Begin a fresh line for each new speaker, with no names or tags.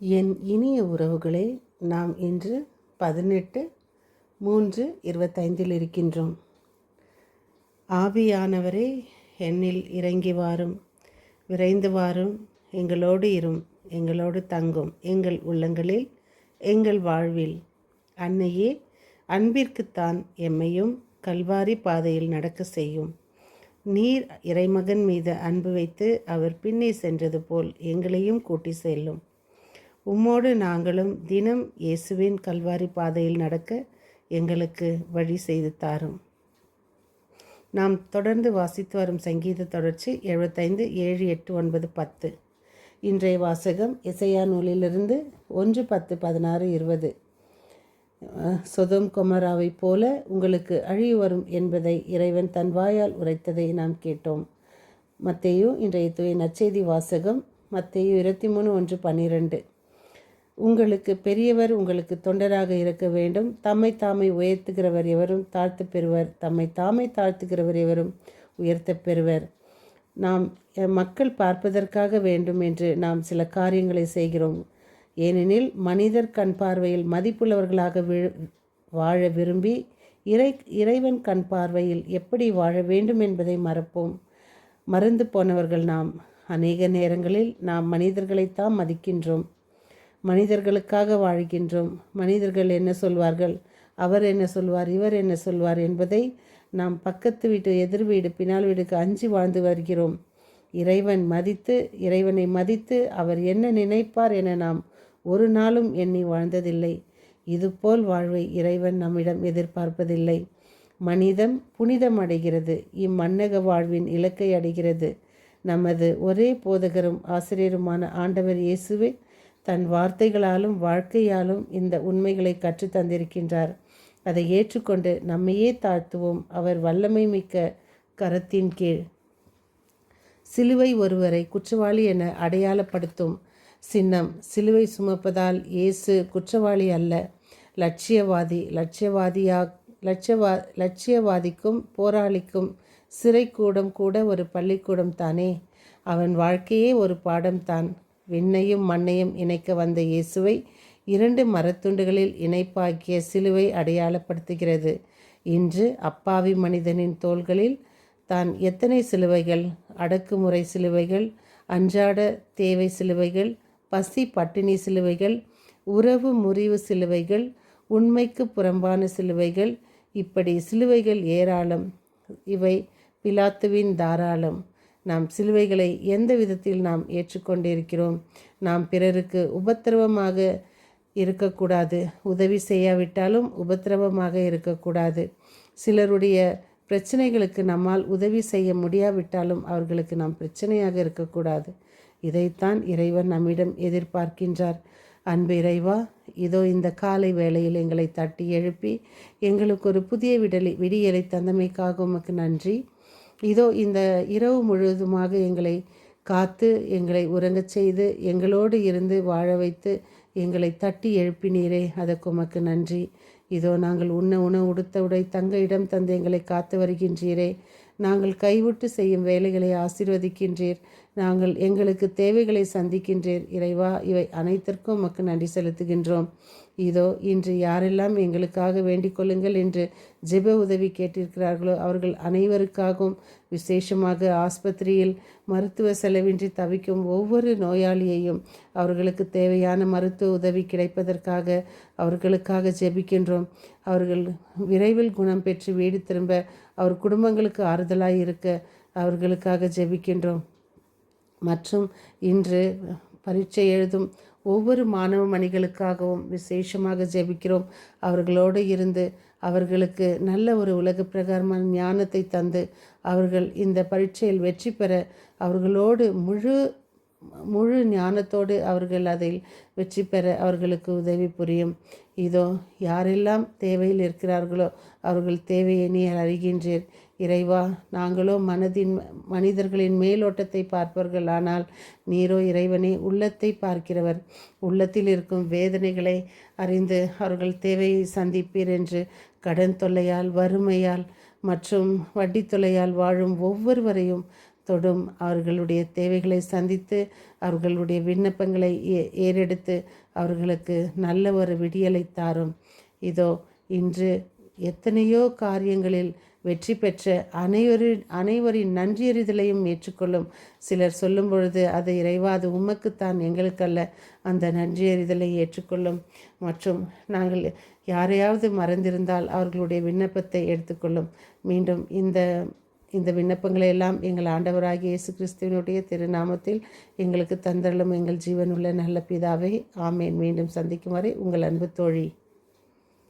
என் இனிய உறவுகளே நாம் இன்று பதினெட்டு மூன்று இருபத்தைந்தில் இருக்கின்றோம். ஆவியானவரே என்னில் இறங்கி வாரும் விரைந்து வாரும் எங்களோடு இரும் எங்களோடு தங்கும் எங்கள் உள்ளங்களில் எங்கள் வாழ்வில். அன்னையே அன்பிற்குத்தான் எம்மையும் கல்வாரி பாதையில் நடக்க செய்யும். நீர் இறைமகன் மீது அன்பு வைத்து அவர் பின்னே சென்றது போல் எங்களையும் கூட்டி செல்லும். உம்மோடு நாங்களும் தினம் இயேசுவின் கல்வாரி பாதையில் நடக்க எங்களுக்கு வழி செய்து தாரும். நாம் தொடர்ந்து வாசித்து வரும் சங்கீத தொடர்ச்சி எழுபத்தைந்து ஏழு எட்டு ஒன்பது பத்து. இன்றைய வாசகம் இசையா நூலிலிருந்து ஒன்று பத்து பதினாறு இருபது. சொதம் கொமராவை போல உங்களுக்கு அழிவு வரும் என்பதை இறைவன் தன் வாயால் உரைத்ததை நாம் கேட்டோம். மத்தேயு இன்றைய துறை நற்செய்தி வாசகம் மத்தேயு இருபத்தி மூணு ஒன்று பன்னிரெண்டு. உங்களுக்கு பெரியவர் உங்களுக்கு தொண்டராக இருக்க வேண்டும். தம்மை தாமை உயர்த்துகிறவர் எவரும் தாழ்த்து பெறுவர். தம்மை தாமை தாழ்த்துகிறவர் எவரும் உயர்த்த பெறுவர். நாம் மக்கள் பார்ப்பதற்காக வேண்டும் என்று நாம் சில காரியங்களை செய்கிறோம். ஏனெனில் மனிதர் கண் பார்வையில் மதிப்புள்ளவர்களாக வாழ விரும்பி இறை இறைவன் கண் பார்வையில் எப்படி வாழ வேண்டும் என்பதை மறப்போம். மறந்து போனவர்கள் நாம். அநேக நேரங்களில் நாம் மனிதர்களைத்தான் மதிக்கின்றோம். மனிதர்களுக்காக வாழ்கின்றோம். மனிதர்கள் என்ன சொல்வார்கள்? அவர் என்ன சொல்வார்? இவர் என்ன சொல்வார் என்பதை நாம் பக்கத்து வீட்டு எதிர் வீடு பின்னால் வீடுக்கு அஞ்சு வாழ்ந்து வருகிறோம். இறைவன் மதித்து இறைவனை மதித்து அவர் என்ன நினைப்பார் என நாம் ஒரு நாளும் எண்ணி வாழ்ந்ததில்லை. இதுபோல் வாழ்வை இறைவன் நம்மிடம் எதிர்பார்ப்பதில்லை. மனிதம் புனிதம் அடைகிறது. இம்மன்னக வாழ்வின் இலக்கை அடைகிறது. நமது ஒரே போதகரும் ஆசிரியருமான ஆண்டவர் இயேசுவே தன் வார்த்தைகளாலும் வாழ்க்கையாலும் இந்த உண்மைகளை கற்றுத்தந்திருக்கின்றார் அதை ஏற்றுக்கொண்டு நம்மையே தாழ்த்துவோம். அவர் வல்லமை மிக்க கரத்தின் கீழ். சிலுவை ஒருவரை குற்றவாளி என அடையாளப்படுத்தும் சின்னம் சிலுவை சுமப்பதால் இயேசு குற்றவாளி அல்ல. லட்சியவாதி லட்சியவாதியா லட்சியவா லட்சியவாதிக்கும் போராளிக்கும் சிறைக்கூடம் கூட ஒரு பள்ளிக்கூடம் தானே. அவன் வாழ்க்கையே ஒரு பாடம்தான். விண்ணையும் மண்ணையும் இணைக்க வந்த இயேசுவை இரண்டு மரத்துண்டுகளில் இணைப்பாக்கிய சிலுவை அடையாளப்படுத்துகிறது. இன்று அப்பாவி மனிதனின் தோள்களில் தான் எத்தனை சிலுவைகள்? அடக்குமுறை சிலுவைகள் அன்றாட தேவை சிலுவைகள் பசி பட்டினி சிலுவைகள் உறவு முறிவு சிலுவைகள் உண்மைக்கு புறம்பான சிலுவைகள் இப்படி சிலுவைகள் ஏராளம். இவை பிலாத்துவின் தாராளம். நாம் சிலுவைகளை எந்த விதத்தில் நாம் ஏற்றுக்கொண்டிருக்கிறோம்? நாம் பிறருக்கு உபத்திரவமாக இருக்கக்கூடாது. உதவி செய்யாவிட்டாலும் உபத்திரவமாக இருக்கக்கூடாது. சிலருடைய பிரச்சனைகளுக்கு நம்மால் உதவி செய்ய முடியாவிட்டாலும் அவர்களுக்கு நாம் பிரச்சனையாக இருக்கக்கூடாது. இதைத்தான் இறைவன் நம்மிடம் எதிர்பார்க்கின்றார். அன்பு இறைவா இதோ இந்த காலை வேளையில் எங்களை தட்டி எழுப்பி எங்களுக்கு ஒரு புதிய விடலி விடியலை தந்தமைக்காக உமக்கு நன்றி. இதோ இந்த இரவு முழுவதுமாக எங்களை காத்து எங்களை உறங்கச் செய்து எங்களோடு இருந்து வாழ வைத்து எங்களை தட்டி எழுப்பினீரே. அதற்கு உமக்கு நன்றி. இதோ நாங்கள் உண்ண உணவு உடுத்த உடை தங்க இடம் தந்து எங்களை காத்து வருகின்றீரே. நாங்கள் கைவிட்டு செய்யும் வேலைகளை ஆசிர்வதிக்கின்றீர். நாங்கள் எங்களுக்கு தேவைகளை சந்திக்கின்றீர். இறைவா இவை அனைத்திற்கும் உமக்கு நன்றி செலுத்துகின்றோம். இதோ இன்று யாரெல்லாம் எங்களுக்காக வேண்டிக் கொள்ளுங்கள் என்று ஜெப உதவி கேட்டிருக்கிறார்களோ அவர்கள் அனைவருக்காகவும் விசேஷமாக ஆஸ்பத்திரியில் மருத்துவ செலவின்றி தவிக்கும் ஒவ்வொரு நோயாளியையும் அவர்களுக்கு தேவையான மருத்துவ உதவி கிடைப்பதற்காக அவர்களுக்காக ஜெபிக்கின்றோம். அவர்கள் விரைவில் குணம் பெற்று வீடு திரும்ப அவர் குடும்பங்களுக்கு ஆறுதலாக இருக்க அவர்களுக்காக ஜெபிக்கின்றோம். மற்றும் இன்று பரீட்சை எழுதும் ஒவ்வொரு மாணவ மணிகளுக்காகவும் விசேஷமாக ஜெபிக்கிறோம். அவர்களோடு இருந்து அவர்களுக்கு நல்ல ஒரு உலக பிரகாரமான ஞானத்தை தந்து அவர்கள் இந்த பரீட்சையில் வெற்றி பெற அவர்களோடு முழு முழு ஞானத்தோடு அவர்கள் அதில் வெற்றி பெற அவர்களுக்கு உதவி புரியும். இதோ யாரெல்லாம் தேவையில் இருக்கிறார்களோ அவர்கள் தேவையை நீ அறிகின்றீர். இறைவா நாங்களோ மனதின் மனிதர்களின் மேலோட்டத்தை பார்ப்பவர்கள் ஆனால் நீரோ இறைவனே உள்ளத்தை பார்க்கிறவர். உள்ளத்தில் இருக்கும் வேதனைகளை அறிந்து அவர்கள் தேவையை சந்திப்பீர் என்று கடன் தொல்லையால் வறுமையால் மற்றும் வட்டி தொல்லையால் வாழும் ஒவ்வொருவரையும் தொடும் அவர்களுடைய தேவைகளை சந்தித்து அவர்களுடைய விண்ணப்பங்களை ஏ- ஏறெடுத்து அவர்களுக்கு நல்ல ஒரு விடியலை தாரும். இதோ இன்று எத்தனையோ காரியங்களில் வெற்றி பெற்ற அனைவரின் அனைவரின் நன்றியறிதலையும் ஏற்றுக்கொள்ளும். சிலர் சொல்லும் பொழுது அது இறைவா அது உமக்குத்தான் எங்களுக்கல்ல. அந்த நன்றியறிதலை ஏற்றுக்கொள்ளும். மற்றும் நாங்கள் யாரையாவது மறந்திருந்தால் அவர்களுடைய விண்ணப்பத்தை எடுத்துக்கொள்ளும். மீண்டும் இந்த இந்த விண்ணப்பங்களை எல்லாம் எங்கள் ஆண்டவராகிய இயேசு கிறிஸ்துவனுடைய திருநாமத்தில் எங்களுக்கு தந்தரலும் எங்கள் ஜீவனுள்ள நல்ல பிதாவை ஆமேன். மீண்டும் சந்திக்கும் வரை உங்கள் அன்பு தோழி.